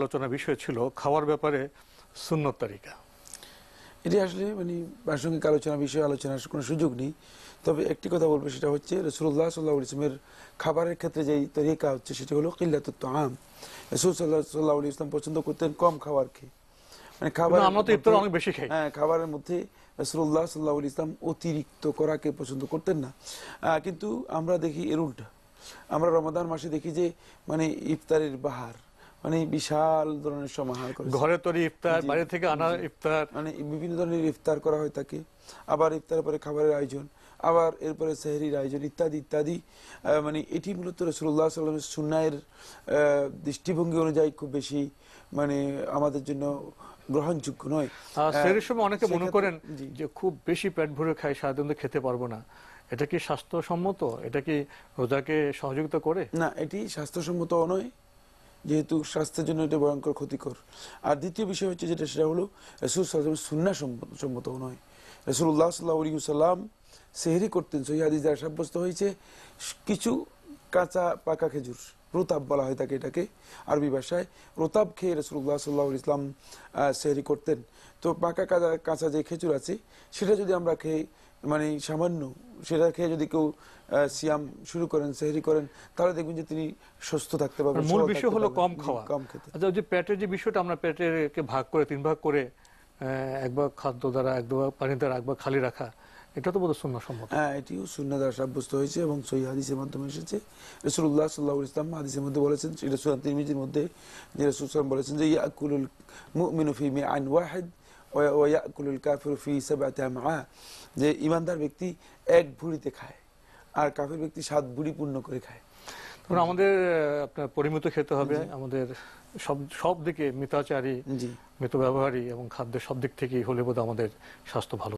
আলোচনা বিষয় ছিল খাওয়ার ব্যাপারে সুন্নত তালিকা। এটি আসলে মানে প্রাসঙ্গিক আলোচনা বিষয়ে আলোচনার কোনো সুযোগ নেই। তবে একটি কথা বলব সেটা হচ্ছে রসুল্লাহ সাল্লাহ ইসলামের খাবারের ক্ষেত্রে যেই তরিকা হচ্ছে সেটা হলো কিল্লাতুত্ত আম রসুল সাল্লাহ সাল্লাহ ইসলাম পছন্দ করতেন কম খাবার খেয়ে। মানে খাবার আমরা তো ইফতার অনেক বেশি খাই। হ্যাঁ খাবারের মধ্যে রসুল্লাহ সাল্লাহ ইসলাম অতিরিক্ত করাকে পছন্দ করতেন না। কিন্তু আমরা দেখি এর উল্টা। আমরা রমাদান মাসে দেখি যে মানে ইফতারের বাহার মানে বিশাল ধরনের সমাহার করে ঘরে তৈরি ইফতার বাইরে থেকে আনা ইফতার। মানে বিভিন্ন ধরনের ইফতার করা হয় থাকে আবার ইফতারের পরে খাবারের আয়োজন আবার এরপরে সেহরির আয়োজন ইত্যাদি ইত্যাদি। মানে এটি মূলত রসুল্লাহ সাল্লামের সুন্নায়ের দৃষ্টিভঙ্গি অনুযায়ী খুব বেশি মানে আমাদের জন্য গ্রহণযোগ্য নয়। আর সময় অনেকে মনে করেন যে খুব বেশি পেট ভরে খাই সারাদিন তো খেতে পারব না। এটা কি স্বাস্থ্যসম্মত? এটা কি রোজাকে সহযোগিতা করে? না এটি স্বাস্থ্যসম্মত নয় যেহেতু স্বাস্থ্যের জন্য এটা ভয়ঙ্কর, ক্ষতিকর। আর দ্বিতীয় বিষয় হচ্ছে যেটা, সেটা হলো রসুল সাল্লাম সুন্না সম্মত- নয়। নয় রসুল্লাহ সাল্লাহ সাল্লাম সেহরি করতেন, সহি হাদিস দ্বারা সাব্যস্ত হয়েছে, কিছু কাঁচা পাকা খেজুর। রোতাব বলা হয় তাকে এটাকে আরবি ভাষায়। রোতাব খেয়ে রসুল্লাহ সাল্লাহ ইসলাম সেহরি করতেন। তো পাকা কাঁচা কাঁচা যে খেজুর আছে সেটা যদি আমরা খেয়ে মানে সামান্য সেটা খেয়ে যদি কেউ সিয়াম শুরু করেন সেহরি করেন তাহলে দেখবেন যে তিনি সুস্থ থাকতে পারবেন মূল বিষয় হলো কম খাওয়া। কম খেতে। আচ্ছা যে পেটের যে বিষয়টা আমরা পেটেরকে ভাগ করে তিন ভাগ করে আহ, এক ভাগ খাদ্য দ্বারা এক ভাগ পানি দ্বারা একবার খালি রাখা এটা তো বোধ শূন্য সম্মত। হ্যাঁ এটিও শূন্য দ্বারা সাব্যস্ত হয়েছে এবং সহি হাদিসের মাধ্যমে এসেছে। রসুল্লাহ সাল্লাহ ইসলাম হাদিসের মধ্যে বলেছেন এটা সুরান তিরমিজির মধ্যে যে রসুল বলেছেন যে ইয়াকুলুল মুমিনু ফি মিআন ওয়াহিদ ওয়া- ওয়া ইয়াকুলুল কাফিরু ফি সাবআতি আমআ। যে ইমানদার ব্যক্তি এক ভুঁড়িতে খায় আর কাফির ব্যক্তি সাত ভুঁড়ি পূর্ণ করে খায়। তখন আমাদের আপনার পরিমিত খেতে হবে। আমাদের সব সব দিকে মিতাচারী জি। মিত ব্যবহারী এবং খাদ্যের সব দিক থেকেই হলে বোধ আমাদের স্বাস্থ্য ভালো